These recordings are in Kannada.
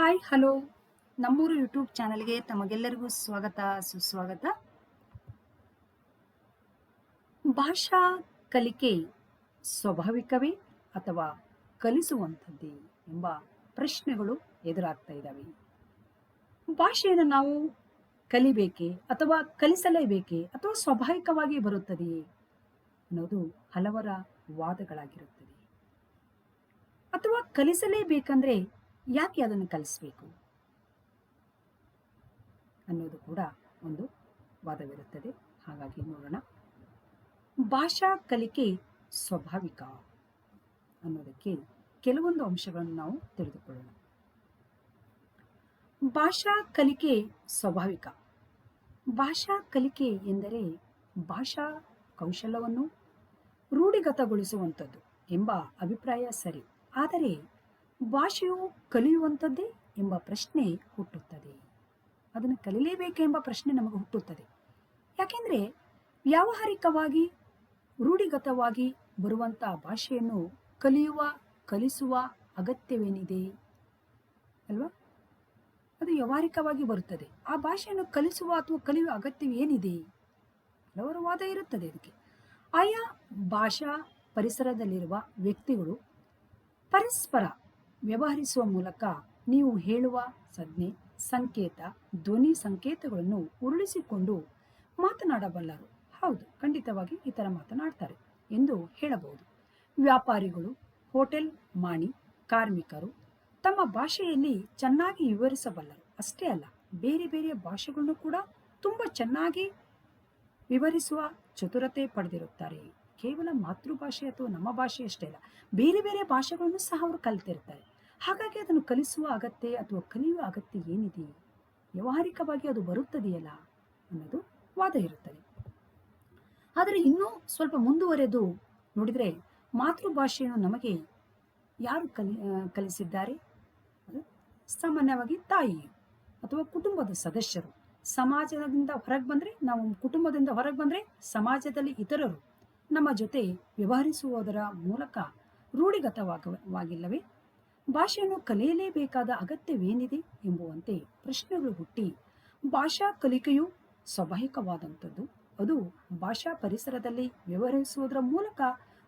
ಹಾಯ್ ಹಲೋ ನಮ್ಮೂರು ಯೂಟ್ಯೂಬ್ ಚಾನಲ್ಗೆ ತಮಗೆಲ್ಲರಿಗೂ ಸ್ವಾಗತ, ಸುಸ್ವಾಗತ. ಭಾಷಾ ಕಲಿಕೆ ಸ್ವಾಭಾವಿಕವೇ ಅಥವಾ ಕಲಿಸುವಂಥದ್ದೇ ಎಂಬ ಪ್ರಶ್ನೆಗಳು ಎದುರಾಗ್ತಾ ಇದ್ದಾವೆ. ಭಾಷೆಯನ್ನು ನಾವು ಕಲಿಬೇಕೆ ಅಥವಾ ಕಲಿಸಲೇಬೇಕೆ ಅಥವಾ ಸ್ವಾಭಾವಿಕವಾಗಿ ಬರುತ್ತದೆಯೇ ಅನ್ನೋದು ಹಲವರ ವಾದಗಳಾಗಿರುತ್ತದೆ. ಅಥವಾ ಕಲಿಸಲೇಬೇಕಂದ್ರೆ ಯಾಕೆ ಅದನ್ನು ಕಲಿಸ್ಬೇಕು? ಅನ್ನೋದು ಕೂಡ ಒಂದು ವಾದವಿರುತ್ತದೆ. ಹಾಗಾಗಿ ನೋಡೋಣ. ಭಾಷಾ ಕಲಿಕೆ ಸ್ವಾಭಾವಿಕ ಅನ್ನೋದಕ್ಕೆ ಕೆಲವೊಂದು ಅಂಶಗಳನ್ನು ನಾವು ತಿಳಿದುಕೊಳ್ಳೋಣ. ಭಾಷಾ ಕಲಿಕೆ ಸ್ವಾಭಾವಿಕ. ಭಾಷಾ ಕಲಿಕೆ ಎಂದರೆ ಭಾಷಾ ಕೌಶಲ್ಯವನ್ನು ರೂಢಿಗತಗೊಳಿಸುವಂಥದ್ದು ಎಂಬ ಅಭಿಪ್ರಾಯ ಸರಿ. ಆದರೆ ಭಾಷೆಯು ಕಲಿಯುವಂಥದ್ದೇ ಎಂಬ ಪ್ರಶ್ನೆ ಹುಟ್ಟುತ್ತದೆ. ಅದನ್ನು ಕಲಿಯಲೇಬೇಕೆಂಬ ಪ್ರಶ್ನೆ ನಮಗೆ ಹುಟ್ಟುತ್ತದೆ. ಯಾಕೆಂದರೆ ವ್ಯಾವಹಾರಿಕವಾಗಿ, ರೂಢಿಗತವಾಗಿ ಬರುವಂಥ ಭಾಷೆಯನ್ನು ಕಲಿಯುವ, ಕಲಿಸುವ ಅಗತ್ಯವೇನಿದೆ? ಅಲ್ವಾ? ಅದು ವ್ಯವಹಾರಿಕವಾಗಿ ಬರುತ್ತದೆ. ಆ ಭಾಷೆಯನ್ನು ಕಲಿಸುವ ಅಥವಾ ಕಲಿಯುವ ಅಗತ್ಯವೇನಿದೆ? ಹಲವಾರು ವಾದ ಇರುತ್ತದೆ ಅದಕ್ಕೆ ಆಯಾ ಭಾಷಾ ಪರಿಸರದಲ್ಲಿರುವ ವ್ಯಕ್ತಿಗಳು ಪರಸ್ಪರ ವ್ಯವಹರಿಸುವ ಮೂಲಕ ನೀವು ಹೇಳುವ ಸಜ್ಞೆ ಸಂಕೇತ, ಧ್ವನಿ ಸಂಕೇತಗಳನ್ನು ಉರುಳಿಸಿಕೊಂಡು ಮಾತನಾಡಬಲ್ಲರು. ಹೌದು, ಖಂಡಿತವಾಗಿ ಈ ಥರ ಮಾತನಾಡ್ತಾರೆ ಎಂದು ಹೇಳಬಹುದು. ವ್ಯಾಪಾರಿಗಳು, ಹೋಟೆಲ್ ಮಾಣಿ, ಕಾರ್ಮಿಕರು ತಮ್ಮ ಭಾಷೆಯಲ್ಲಿ ಚೆನ್ನಾಗಿ ವಿವರಿಸಬಲ್ಲರು. ಅಷ್ಟೇ ಅಲ್ಲ, ಬೇರೆ ಬೇರೆ ಭಾಷೆಗಳನ್ನು ಕೂಡ ತುಂಬ ಚೆನ್ನಾಗಿ ವಿವರಿಸುವ ಚತುರತೆ ಪಡೆದಿರುತ್ತಾರೆ. ಕೇವಲ ಮಾತೃಭಾಷೆ ಅಥವಾ ನಮ್ಮ ಭಾಷೆ ಅಷ್ಟೇ ಅಲ್ಲ, ಬೇರೆ ಬೇರೆ ಭಾಷೆಗಳನ್ನು ಸಹ ಅವರು ಕಲಿತಿರ್ತಾರೆ ಹಾಗಾಗಿ ಅದನ್ನು ಕಲಿಸುವ ಅಗತ್ಯ, ಅಥವಾ ಕಲಿಯುವ ಅಗತ್ಯ ಏನಿದೆ ವ್ಯಾವಹಾರಿಕವಾಗಿ ಅದು ಬರುತ್ತದೆಯಲ್ಲ ಅನ್ನೋದು ವಾದ ಇರುತ್ತದೆ. ಆದರೆ ಇನ್ನೂ ಸ್ವಲ್ಪ ಮುಂದುವರೆದು ನೋಡಿದರೆ ಮಾತೃಭಾಷೆಯನ್ನು ನಮಗೆ ಯಾರು ಕಲಿ ಕಲಿಸಿದ್ದಾರೆ? ಸಾಮಾನ್ಯವಾಗಿ ತಾಯಿ ಅಥವಾ ಕುಟುಂಬದ ಸದಸ್ಯರು. ಸಮಾಜದಿಂದ ಹೊರಗೆ ಬಂದರೆ ನಾವು ಕುಟುಂಬದಿಂದ ಹೊರಗೆ ಬಂದರೆ ಸಮಾಜದಲ್ಲಿ ಇತರರು ನಮ್ಮ ಜೊತೆ ವ್ಯವಹರಿಸುವುದರ ಮೂಲಕ ರೂಢಿಗತವಾಗಿಲ್ಲವೇ ಭಾಷೆಯನ್ನು ಕಲಿಯಲೇಬೇಕಾದ ಅಗತ್ಯವೇನಿದೆ ಎಂಬುವಂತೆ ಪ್ರಶ್ನೆಗಳು ಹುಟ್ಟಿ ಭಾಷಾ ಕಲಿಕೆಯು ಸ್ವಾಭಾವಿಕವಾದಂಥದ್ದು. ಅದು ಭಾಷಾ ಪರಿಸರದಲ್ಲಿ ವ್ಯವಹರಿಸುವುದರ ಮೂಲಕ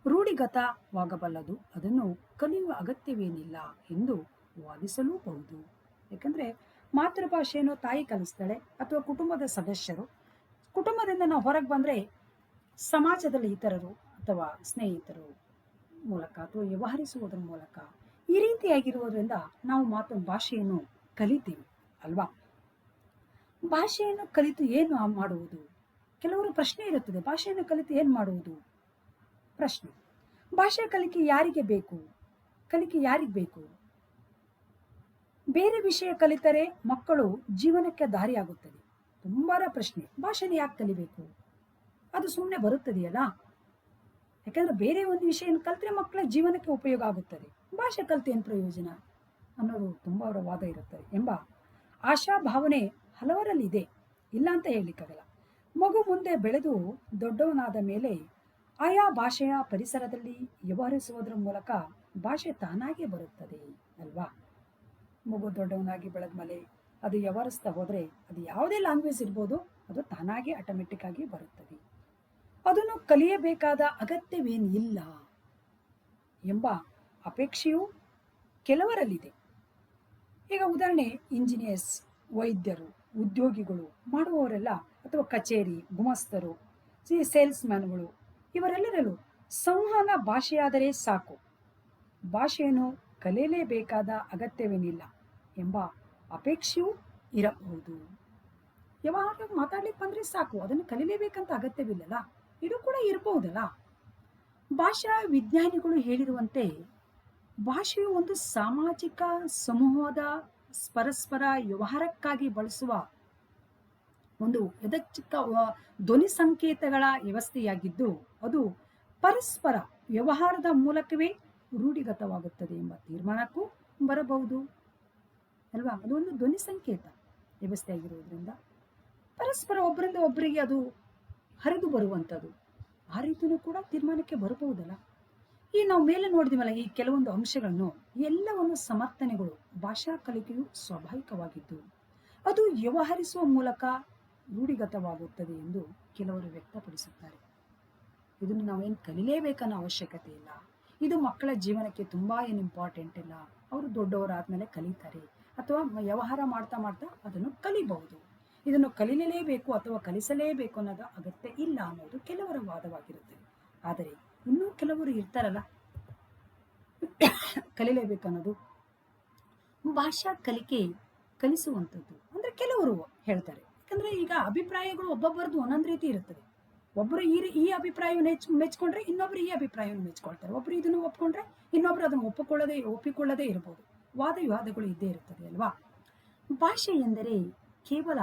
ರೂಢಿಗತವಾಗಬಲ್ಲದು. ಅದನ್ನು ಕಲಿಯುವ ಅಗತ್ಯವೇನಿಲ್ಲ ಎಂದು ವಾದಿಸಲೂಬಹುದು. ಯಾಕಂದರೆ ಮಾತೃಭಾಷೆಯನ್ನು ತಾಯಿ ಕಲಿಸ್ತಾಳೆ ಅಥವಾ ಕುಟುಂಬದ ಸದಸ್ಯರು. ಕುಟುಂಬದಿಂದ ನಾವು ಹೊರಗೆ ಬಂದರೆ ಸಮಾಜದಲ್ಲಿ ಇತರರು ಅಥವಾ ಸ್ನೇಹಿತರು ಮೂಲಕ ಅಥವಾ ವ್ಯವಹರಿಸುವುದರ ಮೂಲಕ ಈ ರೀತಿಯಾಗಿರುವುದರಿಂದ ನಾವು ಮಾತು ಭಾಷೆಯನ್ನು ಕಲಿತೀವಿ, ಅಲ್ವಾ? ಭಾಷೆಯನ್ನು ಕಲಿತು ಏನು ಮಾಡುವುದು? ಕೆಲವರು ಪ್ರಶ್ನೆ ಇರುತ್ತದೆ, ಭಾಷೆಯನ್ನು ಕಲಿತು ಏನು ಮಾಡುವುದು? ಪ್ರಶ್ನೆ. ಭಾಷೆ ಕಲಿಕೆ ಯಾರಿಗೆ ಬೇಕು? ಕಲಿಕೆ ಯಾರಿಗೆ ಬೇಕು? ಬೇರೆ ವಿಷಯ ಕಲಿತರೆ ಮಕ್ಕಳು ಜೀವನಕ್ಕೆ ದಾರಿಯಾಗುತ್ತದೆ. ತುಂಬಾ ಪ್ರಶ್ನೆ, ಭಾಷೆನ ಯಾಕೆ ಕಲಿಬೇಕು? ಅದು ಸುಮ್ಮನೆ ಬರುತ್ತದೆಯಲ್ಲ? ಯಾಕಂದ್ರೆ ಬೇರೆ ಒಂದು ವಿಷಯ ಕಲಿತರೆ ಮಕ್ಕಳ ಜೀವನಕ್ಕೆ ಉಪಯೋಗ ಆಗುತ್ತದೆ. ಭಾಷೆ ಕಲ್ತೇನು ಪ್ರಯೋಜನ? ಅನ್ನೋದು ತುಂಬ ಅವರ ವಾದ ಇರುತ್ತದೆ ಎಂಬ ಆಶಾ ಭಾವನೆ ಹಲವರಲ್ಲಿ ಇದೆ ಇಲ್ಲ ಅಂತ ಹೇಳಲಿಕ್ಕಾಗಲ್ಲ. ಮಗು ಮುಂದೆ ಬೆಳೆದು ದೊಡ್ಡವನಾದ ಮೇಲೆ ಆಯಾ ಭಾಷೆಯ ಪರಿಸರದಲ್ಲಿ ವ್ಯವಹರಿಸುವುದರ ಮೂಲಕ ಭಾಷೆ ತಾನಾಗೇ ಬರುತ್ತದೆ ಅಲ್ವಾ? ಮಗು ದೊಡ್ಡವನಾಗಿ ಬೆಳೆದ ಮೇಲೆ ಅದು ವ್ಯವಹರಿಸ್ತಾ ಹೋದರೆ ಅದು ಯಾವುದೇ ಲ್ಯಾಂಗ್ವೇಜ್ ಇರ್ಬೋದು, ಅದು ತಾನಾಗೇ ಆಟೋಮೆಟಿಕ್ ಆಗಿ ಬರುತ್ತದೆ. ಅದನ್ನು ಕಲಿಯಬೇಕಾದ ಅಗತ್ಯವೇನಿಲ್ಲ ಎಂಬ ಅಪೇಕ್ಷೆಯು ಕೆಲವರಲ್ಲಿದೆ. ಈಗ ಉದಾಹರಣೆ, ಇಂಜಿನಿಯರ್ಸ್, ವೈದ್ಯರು, ಉದ್ಯೋಗಿಗಳು, ಮಾಡುವವರೆಲ್ಲ ಅಥವಾ ಕಚೇರಿ, ಗುಮಸ್ತರು ಸೇಲ್ಸ್ ಮ್ಯಾನ್ಗಳು ಇವರೆಲ್ಲರಲ್ಲೂ ಸಂವಹನ ಭಾಷೆಯಾದರೆ ಸಾಕು. ಭಾಷೆಯನ್ನು ಕಲಿಯಲೇಬೇಕಾದ ಅಗತ್ಯವೇನಿಲ್ಲ ಎಂಬ ಅಪೇಕ್ಷೆಯೂ ಇರಬಹುದು. ಯಾವಾಗ ಮಾತಾಡ್ಲಿಕ್ಕೆ ಬಂದರೆ ಸಾಕು, ಅದನ್ನು ಕಲಿಲೇಬೇಕಂತ ಅಗತ್ಯವಿಲ್ಲಲ್ಲ? ಇದು ಕೂಡ ಇರಬಹುದಲ್ಲ? ಭಾಷಾ ವಿಜ್ಞಾನಿಗಳು ಹೇಳಿರುವಂತೆ ಭಾಷೆಯು ಒಂದು ಸಾಮಾಜಿಕ ಸಮೂಹದ ಪರಸ್ಪರ ವ್ಯವಹಾರಕ್ಕಾಗಿ ಬಳಸುವ ಒಂದು ಯದಚ್ಚಿಕ ವ- ಧ್ವನಿ ಸಂಕೇತಗಳ ವ್ಯವಸ್ಥೆಯಾಗಿದ್ದು, ಅದು ಪರಸ್ಪರ ವ್ಯವಹಾರದ ಮೂಲಕವೇ ರೂಢಿಗತವಾಗುತ್ತದೆ ಎಂಬ ತೀರ್ಮಾನಕ್ಕೂ ಬರಬಹುದು. ಅಲ್ವಾ? ಅದು ಒಂದು ಧ್ವನಿ ಸಂಕೇತ ವ್ಯವಸ್ಥೆ ಆಗಿರುವುದರಿಂದ ಪರಸ್ಪರ ಒಬ್ಬರಿಂದ ಒಬ್ಬರಿಗೆ ಅದು ಹರಿದು ಬರುವಂಥದ್ದು. ಆ ರೀತಿಯೂ ಕೂಡ ತೀರ್ಮಾನಕ್ಕೆ ಬರಬಹುದಲ್ಲ? ಈ ನಾವು ಮೇಲೆ ನೋಡಿದಿವಲ್ಲ, ಈ ಕೆಲವೊಂದು ಅಂಶಗಳನ್ನು, ಎಲ್ಲವನ್ನು ಸಮರ್ಥನೆಗಳು, ಭಾಷಾ ಕಲಿಕೆಯು ಸ್ವಾಭಾವಿಕವಾಗಿದ್ದು, ಅದು ವ್ಯವಹರಿಸುವ ಮೂಲಕ ರೂಢಿಗತವಾಗುತ್ತದೆ ಎಂದು ಕೆಲವರು ವ್ಯಕ್ತಪಡಿಸುತ್ತಾರೆ. ಇದನ್ನು ನಾವೇನು ಕಲಿಲೇಬೇಕನ್ನೋ ಅವಶ್ಯಕತೆ ಇಲ್ಲ. ಇದು ಮಕ್ಕಳ ಜೀವನಕ್ಕೆ ತುಂಬಾ ಏನು ಇಂಪಾರ್ಟೆಂಟ್ ಇಲ್ಲ. ಅವರು ದೊಡ್ಡವರಾದ್ಮೇಲೆ ಕಲಿತಾರೆ. ಅಥವಾ ವ್ಯವಹಾರ ಮಾಡ್ತಾ ಮಾಡ್ತಾ ಅದನ್ನು ಕಲಿಬಹುದು. ಇದನ್ನು ಕಲಿಯಲೇಬೇಕು ಅಥವಾ ಕಲಿಸಲೇಬೇಕು ಅನ್ನೋದು ಅಗತ್ಯ ಇಲ್ಲ ಅನ್ನೋದು ಕೆಲವರ ವಾದವಾಗಿರುತ್ತದೆ. ಆದರೆ ಇನ್ನೂ ಕೆಲವರು ಇರ್ತಾರಲ್ಲ. ಕಲಿಲೇಬೇಕನ್ನೋದು. ಭಾಷಾ ಕಲಿಕೆ ಕಲಿಸುವಂಥದ್ದು. ಅಂದ್ರೆ ಕೆಲವರು ಹೇಳ್ತಾರೆ. ಯಾಕಂದ್ರೆ ಈಗ ಅಭಿಪ್ರಾಯಗಳು ಒಬ್ಬೊಬ್ಬರದ್ದು ಒಂದೊಂದು ರೀತಿ ಇರುತ್ತದೆ. ಒಬ್ಬರು ಈ ಈ ಅಭಿಪ್ರಾಯವನ್ನು ಹೆಚ್ಚು ಮೆಚ್ಕೊಂಡ್ರೆ ಇನ್ನೊಬ್ರು ಈ ಅಭಿಪ್ರಾಯವನ್ನು ಮೆಚ್ಕೊಳ್ತಾರೆ. ಒಬ್ರು ಇದನ್ನು ಒಪ್ಕೊಂಡ್ರೆ ಇನ್ನೊಬ್ರು ಅದನ್ನು ಒಪ್ಪಿಕೊಳ್ಳದೆ, ಒಪ್ಪಿಕೊಳ್ಳದೇ ಇರಬಹುದು. ವಾದ ವಿವಾದಗಳು ಇದ್ದೇ ಇರುತ್ತದೆ ಅಲ್ವಾ? ಭಾಷೆ ಎಂದರೆ ಕೇವಲ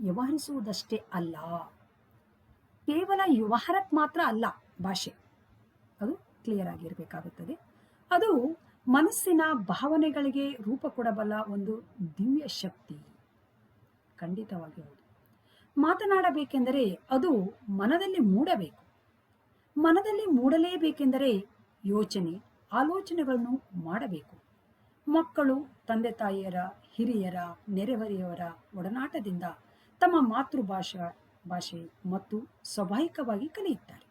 ವ್ಯವಹರಿಸುವುದಷ್ಟೇ ಅಲ್ಲ. ಕೇವಲ ವ್ಯವಹಾರಕ್ಕೆ ಮಾತ್ರ ಅಲ್ಲ ಭಾಷೆ. ಕ್ಲಿಯರ್ ಆಗಿರಬೇಕಾಗುತ್ತದೆ. ಅದು ಮನಸ್ಸಿನ ಭಾವನೆಗಳಿಗೆ ರೂಪ ಕೊಡಬಲ್ಲ ಒಂದು ದಿವ್ಯ ಶಕ್ತಿ. ಖಂಡಿತವಾಗಿ ಹೌದು. ಮಾತನಾಡಬೇಕೆಂದರೆ ಅದು ಮನದಲ್ಲಿ ಮೂಡಬೇಕು. ಮನದಲ್ಲಿ ಮೂಡಲೇಬೇಕೆಂದರೆ ಯೋಚನೆ, ಆಲೋಚನೆಗಳನ್ನು ಮಾಡಬೇಕು. ಮಕ್ಕಳು, ತಂದೆ ತಾಯಿಯರ, ಹಿರಿಯರ, ನೆರೆಹೊರೆಯವರ ಒಡನಾಟದಿಂದ ತಮ್ಮ ಮಾತೃಭಾಷಾ ಭಾಷೆ ಮತ್ತು ಸ್ವಾಭಾವಿಕವಾಗಿ ಕಲಿಯುತ್ತಾರೆ.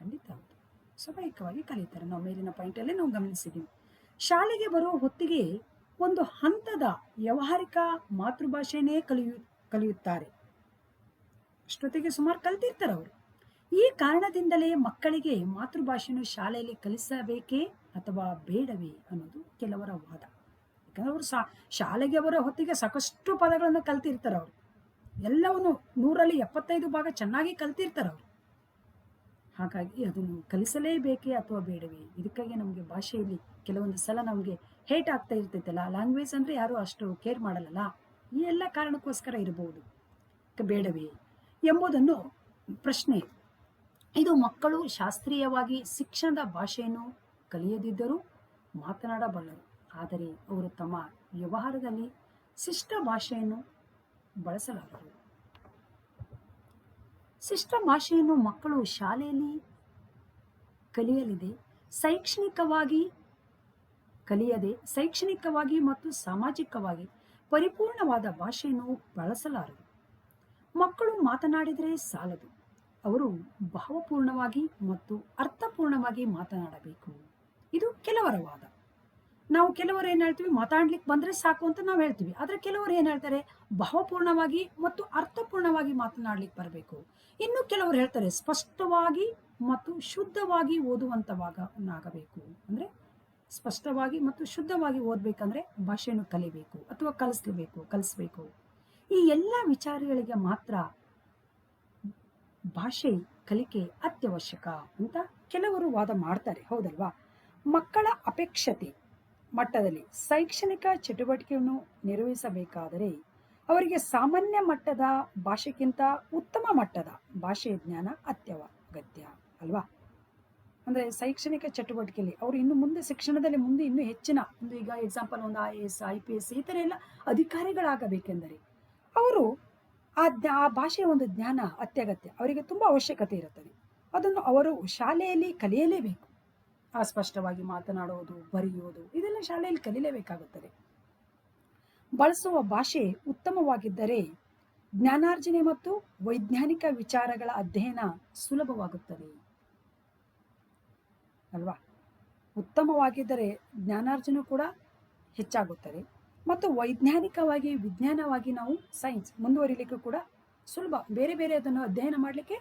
ಖಂಡಿತ ಸ್ವಾಭಾವಿಕವಾಗಿ ಕಲಿತಾರೆ. ನಾವು ಮೇಲಿನ ಪಾಯಿಂಟಲ್ಲೇ ನಾವು ಗಮನಿಸಿದ್ದೀವಿ. ಶಾಲೆಗೆ ಬರುವ ಹೊತ್ತಿಗೆ ಒಂದು ಹಂತದ ವ್ಯವಹಾರಿಕ ಮಾತೃಭಾಷೆನೇ ಕಲಿಯು, ಕಲಿಯುತ್ತಾರೆ. ಅಷ್ಟೊತ್ತಿಗೆ ಸುಮಾರು ಕಲ್ತಿರ್ತಾರೆ ಅವರು. ಈ ಕಾರಣದಿಂದಲೇ ಮಕ್ಕಳಿಗೆ ಮಾತೃಭಾಷೆಯನ್ನು ಶಾಲೆಯಲ್ಲಿ ಕಲಿಸಬೇಕೇ ಅಥವಾ ಬೇಡವೇ ಅನ್ನೋದು ಕೆಲವರ ವಾದ. ಯಾಕಂದ್ರೆ ಅವರು ಸಾ, ಶಾಲೆಗೆ ಬರೋ ಹೊತ್ತಿಗೆ ಸಾಕಷ್ಟು ಪದಗಳನ್ನು ಕಲ್ತಿರ್ತಾರೆ ಅವರು. ಎಲ್ಲವನ್ನು ನೂರಲ್ಲಿ ಎಪ್ಪತ್ತೈದು ಭಾಗ ಚೆನ್ನಾಗಿ ಕಲ್ತಿರ್ತಾರೆ ಅವರು. ಹಾಗಾಗಿ ಅದನ್ನು ಕಲಿಸಲೇಬೇಕೇ ಅಥವಾ ಬೇಡವೇ? ಇದಕ್ಕಾಗಿ ನಮಗೆ ಭಾಷೆಯಲ್ಲಿ ಕೆಲವೊಂದು ಸಲ ನಮಗೆ ಹೇಟ್ ಆಗ್ತಾ ಇರ್ತೈತಲ್ಲ, ಲ್ಯಾಂಗ್ವೇಜ್ ಅಂದರೆ ಯಾರು ಅಷ್ಟು ಕೇರ್ ಮಾಡಲ್ಲ ಈ ಎಲ್ಲ ಕಾರಣಕ್ಕೋಸ್ಕರ ಇರಬಹುದು. ಬೇಡವೇ? ಎಂಬುದನ್ನು ಪ್ರಶ್ನೆ. ಇದು ಮಕ್ಕಳು ಶಾಸ್ತ್ರೀಯವಾಗಿ ಶಿಕ್ಷಣದ ಭಾಷೆಯನ್ನು ಕಲಿಯದಿದ್ದರೂ ಮಾತನಾಡಬಲ್ಲರು. ಆದರೆ ಅವರು ತಮ್ಮ ವ್ಯವಹಾರದಲ್ಲಿ ಶಿಷ್ಟ ಭಾಷೆಯನ್ನು ಬಳಸಲಾರರು ಶಿಷ್ಟ ಭಾಷೆಯನ್ನು ಮಕ್ಕಳು ಶಾಲೆಯಲ್ಲಿ ಕಲಿಯಲಿದೆ. ಶೈಕ್ಷಣಿಕವಾಗಿ ಕಲಿಯದೆ, ಶೈಕ್ಷಣಿಕವಾಗಿ ಮತ್ತು ಸಾಮಾಜಿಕವಾಗಿ ಪರಿಪೂರ್ಣವಾದ ಭಾಷೆಯನ್ನು ಬಳಸಲಾರದು. ಮಕ್ಕಳು ಮಾತನಾಡಿದರೆ ಸಾಲದು. ಅವರು ಭಾವಪೂರ್ಣವಾಗಿ ಮತ್ತು ಅರ್ಥಪೂರ್ಣವಾಗಿ ಮಾತನಾಡಬೇಕು. ಇದು ಕೆಲವರ ವಾದ. ನಾವು ಕೆಲವರು ಏನು ಹೇಳ್ತೀವಿ ಮಾತಾಡ್ಲಿಕ್ಕೆ ಬಂದ್ರೆ ಸಾಕು ಅಂತ ನಾವು ಹೇಳ್ತೀವಿ. ಆದ್ರೆ ಕೆಲವರು ಏನು ಹೇಳ್ತಾರೆ, ಭಾವಪೂರ್ಣವಾಗಿ ಮತ್ತು ಅರ್ಥಪೂರ್ಣವಾಗಿ ಮಾತನಾಡ್ಲಿಕ್ಕೆ ಬರಬೇಕು. ಇನ್ನು ಕೆಲವರು ಹೇಳ್ತಾರೆ, ಸ್ಪಷ್ಟವಾಗಿ ಮತ್ತು ಶುದ್ಧವಾಗಿ ಓದುವಂತವಾಗ ಆಗಬೇಕು ಅಂದ್ರೆ ಸ್ಪಷ್ಟವಾಗಿ ಮತ್ತು ಶುದ್ಧವಾಗಿ ಓದಬೇಕಂದ್ರೆ ಭಾಷೆಯನ್ನು ಕಲಿಬೇಕು ಅಥವಾ ಕಲಿಸ್ಲೇಬೇಕು, ಕಲಿಸ್ಬೇಕು. ಈ ಎಲ್ಲ ವಿಚಾರಗಳಿಗೆ ಮಾತ್ರ ಭಾಷೆ ಕಲಿಕೆ ಅತ್ಯವಶ್ಯಕ ಅಂತ ಕೆಲವರು ವಾದ ಮಾಡ್ತಾರೆ, ಹೌದಲ್ವಾ? ಮಕ್ಕಳ ಅಪೇಕ್ಷತೆ. ಮಟ್ಟದಲ್ಲಿ ಶೈಕ್ಷಣಿಕ ಚಟುವಟಿಕೆಯನ್ನು ನಿರ್ವಹಿಸಬೇಕಾದರೆ ಅವರಿಗೆ ಸಾಮಾನ್ಯ ಮಟ್ಟದ ಭಾಷೆಗಿಂತ ಉತ್ತಮ ಮಟ್ಟದ ಭಾಷೆಯ ಜ್ಞಾನ ಅತ್ಯವಗತ್ಯ ಅಲ್ವಾ? ಅಂದ್ರೆ ಶೈಕ್ಷಣಿಕ ಚಟುವಟಿಕೆಯಲ್ಲಿ ಅವರು ಇನ್ನು ಮುಂದೆ ಶಿಕ್ಷಣದಲ್ಲಿ ಮುಂದೆ ಇನ್ನೂ ಹೆಚ್ಚಿನ, ಒಂದು ಈಗ ಎಕ್ಸಾಂಪಲ್ ಒಂದು I A S I P S ಈ ಥರ ಎಲ್ಲ ಅಧಿಕಾರಿಗಳಾಗಬೇಕೆಂದರೆ ಅವರು ಆ ಆ ಭಾಷೆಯ ಒಂದು ಜ್ಞಾನ ಅತ್ಯಗತ್ಯ, ಅವರಿಗೆ ತುಂಬ ಅವಶ್ಯಕತೆ ಇರುತ್ತದೆ. ಅದನ್ನು ಅವರು ಶಾಲೆಯಲ್ಲಿ ಕಲಿಯಲೇಬೇಕು. ಅಸ್ಪಷ್ಟವಾಗಿ ಮಾತನಾಡುವುದು, ಬರೆಯುವುದು, ಇದೆಲ್ಲ ಶಾಲೆಯಲ್ಲಿ ಕಲಿಯಲೇಬೇಕಾಗುತ್ತದೆ ಬಳಸುವ ಭಾಷೆ ಉತ್ತಮವಾಗಿದ್ದರೆ ಜ್ಞಾನಾರ್ಜನೆ ಮತ್ತು ವೈಜ್ಞಾನಿಕ ವಿಚಾರಗಳ ಅಧ್ಯಯನ ಸುಲಭವಾಗುತ್ತದೆ. ಅಲ್ವಾ? ಉತ್ತಮವಾಗಿದ್ದರೆ ಜ್ಞಾನಾರ್ಜನೆ ಕೂಡ ಹೆಚ್ಚಾಗುತ್ತದೆ. ಮತ್ತು ವೈಜ್ಞಾನಿಕವಾಗಿ, ವಿಜ್ಞಾನವಾಗಿ ನಾವು ಸೈನ್ಸ್ ಮುಂದುವರಿಲಿಕ್ಕೂ ಕೂಡ ಸುಲಭ. ಬೇರೆ ಬೇರೆ ಅದನ್ನು ಅಧ್ಯಯನ ಮಾಡಲಿಕ್ಕೆ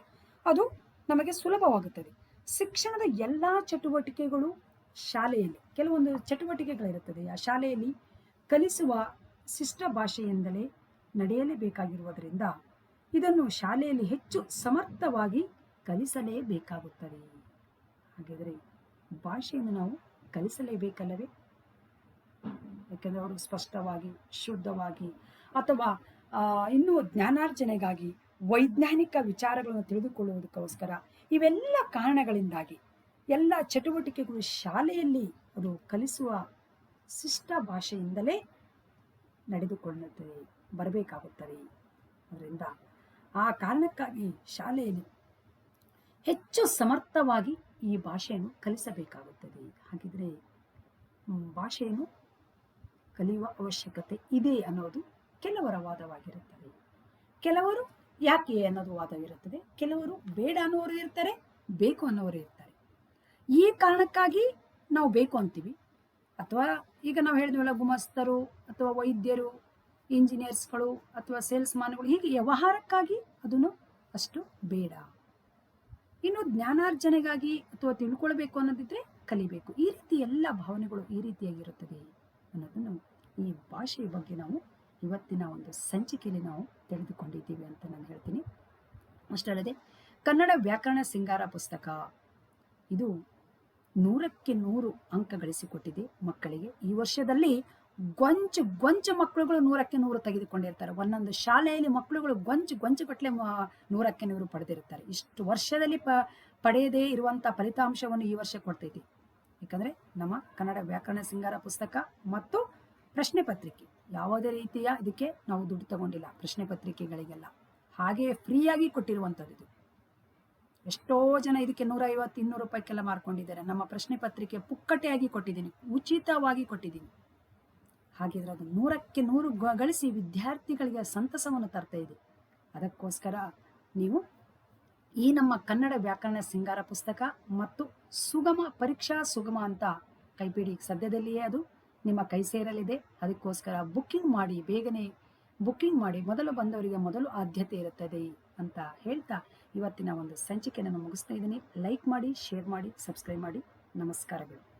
ಅದು ನಮಗೆ ಸುಲಭವಾಗುತ್ತದೆ. ಶಿಕ್ಷಣದ ಎಲ್ಲ ಚಟುವಟಿಕೆಗಳು ಶಾಲೆಯಲ್ಲಿ, ಕೆಲವೊಂದು ಚಟುವಟಿಕೆಗಳಿರುತ್ತದೆ. ಆ ಶಾಲೆಯಲ್ಲಿ ಕಲಿಸುವ ಶಿಷ್ಟ ಭಾಷೆಯಿಂದಲೇ ನಡೆಯಲೇಬೇಕಾಗಿರುವುದರಿಂದ ಇದನ್ನು ಶಾಲೆಯಲ್ಲಿ ಹೆಚ್ಚು ಸಮರ್ಥವಾಗಿ ಕಲಿಸಲೇಬೇಕಾಗುತ್ತದೆ. ಹಾಗಿದ್ರೆ ಭಾಷೆಯನ್ನು ನಾವು ಕಲಿಸಲೇಬೇಕಲ್ಲವೇ? ಯಾಕೆಂದರೆ ಅವರು ಸ್ಪಷ್ಟವಾಗಿ, ಶುದ್ಧವಾಗಿ ಅಥವಾ ಇನ್ನೂ ಜ್ಞಾನಾರ್ಜನೆಗಾಗಿ ವೈಜ್ಞಾನಿಕ ವಿಚಾರಗಳನ್ನು ತಿಳಿದುಕೊಳ್ಳುವುದಕ್ಕೋಸ್ಕರ ಇವೆಲ್ಲ ಕಾರಣಗಳಿಂದಾಗಿ ಎಲ್ಲ ಚಟುವಟಿಕೆಗಳು ಶಾಲೆಯಲ್ಲಿ ಅದು ಕಲಿಸುವ ಶಿಷ್ಟ ಭಾಷೆಯಿಂದಲೇ ನಡೆದುಕೊಳ್ಳುತ್ತದೆ ಬರಬೇಕಾಗುತ್ತದೆ. ಅದರಿಂದ ಆ ಕಾರಣಕ್ಕಾಗಿ ಶಾಲೆಯಲ್ಲಿ ಹೆಚ್ಚು ಸಮರ್ಥವಾಗಿ ಈ ಭಾಷೆಯನ್ನು ಕಲಿಸಬೇಕಾಗುತ್ತದೆ. ಹಾಗಿದ್ರೆ ಭಾಷೆಯನ್ನು ಕಲಿಯುವ ಅವಶ್ಯಕತೆ ಇದೆ ಅನ್ನೋದು ಕೆಲವರ ವಾದವಾಗಿರುತ್ತದೆ. ಕೆಲವರು ಯಾಕೆ ಅನ್ನೋದು ವಾದವಿರುತ್ತದೆ? ಕೆಲವರು ಬೇಡ ಅನ್ನೋರು ಇರ್ತಾರೆ, ಬೇಕು ಅನ್ನೋರು ಇರ್ತಾರೆ. ಈ ಕಾರಣಕ್ಕಾಗಿ ನಾವು ಬೇಕು ಅಂತೀವಿ. ಅಥವಾ ಈಗ ನಾವು ಹೇಳಿದ್ವಲ್ಲ ಗುಮಸ್ತರು ಅಥವಾ ವೈದ್ಯರು, ಇಂಜಿನಿಯರ್ಸ್ಗಳು ಅಥವಾ ಸೇಲ್ಸ್ಮಾನ್ಗಳು ಹೀಗೆ ವ್ಯವಹಾರಕ್ಕಾಗಿ ಅದನ್ನು ಅಷ್ಟು ಬೇಡ. ಇನ್ನು ಜ್ಞಾನಾರ್ಜನೆಗಾಗಿ ಅಥವಾ ತಿಳ್ಕೊಳ್ಬೇಕು ಅನ್ನೋದಿದ್ರೆ ಕಲಿಬೇಕು. ಈ ರೀತಿ ಎಲ್ಲ ಭಾವನೆಗಳು ಈ ರೀತಿಯಾಗಿರುತ್ತದೆ ಅನ್ನೋದನ್ನು ಈ ಭಾಷೆಯ ಬಗ್ಗೆ ನಾವು ಇವತ್ತಿನ ಒಂದು ಸಂಚಿಕೆಯಲ್ಲಿ ನಾವು ತಿಳಿದುಕೊಂಡಿದ್ದೀವಿ ಅಂತ ನಾನು ಹೇಳ್ತೀನಿ. ಅಷ್ಟಲ್ಲದೆ ಕನ್ನಡ ವ್ಯಾಕರಣ ಸಿಂಗಾರ ಪುಸ್ತಕ, ಇದು ನೂರಕ್ಕೆ ನೂರು ಅಂಕ ಗಳಿಸಿಕೊಟ್ಟಿದೆ ಮಕ್ಕಳಿಗೆ. ಈ ವರ್ಷದಲ್ಲಿ ಗೊಂಚು ಗೊಂಚು ಮಕ್ಕಳುಗಳು ನೂರಕ್ಕೆ ನೂರು ತೆಗೆದುಕೊಂಡಿರ್ತಾರೆ. ಒಂದೊಂದು ಶಾಲೆಯಲ್ಲಿ ಮಕ್ಕಳುಗಳು ಗೊಂಚು ಗೊಂಚು ಗಟ್ಟಲೆ ನೂರಕ್ಕೆ ನೂರು ಪಡೆದಿರ್ತಾರೆ ಇಷ್ಟು ವರ್ಷದಲ್ಲಿ ಪ ಪಡೆಯದೇ ಇರುವಂಥ ಫಲಿತಾಂಶವನ್ನು ಈ ವರ್ಷ ಕೊಡ್ತೈತಿ. ಯಾಕಂದ್ರೆ ನಮ್ಮ ಕನ್ನಡ ವ್ಯಾಕರಣ ಸಿಂಗಾರ ಪುಸ್ತಕ ಮತ್ತು ಪ್ರಶ್ನೆ ಪತ್ರಿಕೆ. ಯಾವುದೇ ರೀತಿಯ ಇದಕ್ಕೆ ನಾವು ದುಡ್ಡು ತಗೊಂಡಿಲ್ಲ ಪ್ರಶ್ನೆ ಪತ್ರಿಕೆಗಳಿಗೆಲ್ಲ. ಹಾಗೆಯೇ ಫ್ರೀಯಾಗಿ ಕೊಟ್ಟಿರುವಂಥದ್ದು ಇದು ಎಷ್ಟೋ ಜನ ಇದಕ್ಕೆ ನೂರ ಐವತ್ತು ಇನ್ನೂರು ರೂಪಾಯಿಗೆಲ್ಲ ಮಾರ್ಕೊಂಡಿದ್ದಾರೆ. ನಮ್ಮ ಪ್ರಶ್ನೆ ಪತ್ರಿಕೆ ಪುಕ್ಕಟೆಯಾಗಿ ಕೊಟ್ಟಿದ್ದೀನಿ. ಉಚಿತವಾಗಿ ಕೊಟ್ಟಿದ್ದೀನಿ. ಹಾಗಿದ್ರೆ ಅದು ನೂರಕ್ಕೆ ನೂರು ಗಳಿಸಿ ವಿದ್ಯಾರ್ಥಿಗಳಿಗೆ ಸಂತಸವನ್ನು ತರ್ತಾ ಇದೆ. ಅದಕ್ಕೋಸ್ಕರ ನೀವು ಈ ನಮ್ಮ ಕನ್ನಡ ವ್ಯಾಕರಣ ಸಿಂಗಾರ ಪುಸ್ತಕ ಮತ್ತು ಸುಗಮ ಪರೀಕ್ಷಾ ಸುಗಮ ಅಂತ ಕೈಪಿಡಿ ಸದ್ಯದಲ್ಲಿಯೇ ಅದು ನಿಮ್ಮ ಕೈ ಸೇರಲಿದೆ. ಅದಕ್ಕೋಸ್ಕರ ಬುಕ್ಕಿಂಗ್ ಮಾಡಿ, ಬೇಗನೆ ಬುಕ್ಕಿಂಗ್ ಮಾಡಿ, ಮೊದಲು ಬಂದವರಿಗೆ ಮೊದಲು ಆದ್ಯತೆ ಇರುತ್ತದೆ ಅಂತ ಹೇಳ್ತಾ ಇವತ್ತಿನ ಒಂದು ಸಂಚಿಕೆಯನ್ನು ಮುಗಿಸ್ತಾ ಇದ್ದೀನಿ. ಲೈಕ್ ಮಾಡಿ ಶೇರ್ ಮಾಡಿ ಸಬ್ಸ್ಕ್ರೈಬ್ ಮಾಡಿ. ನಮಸ್ಕಾರಗಳು.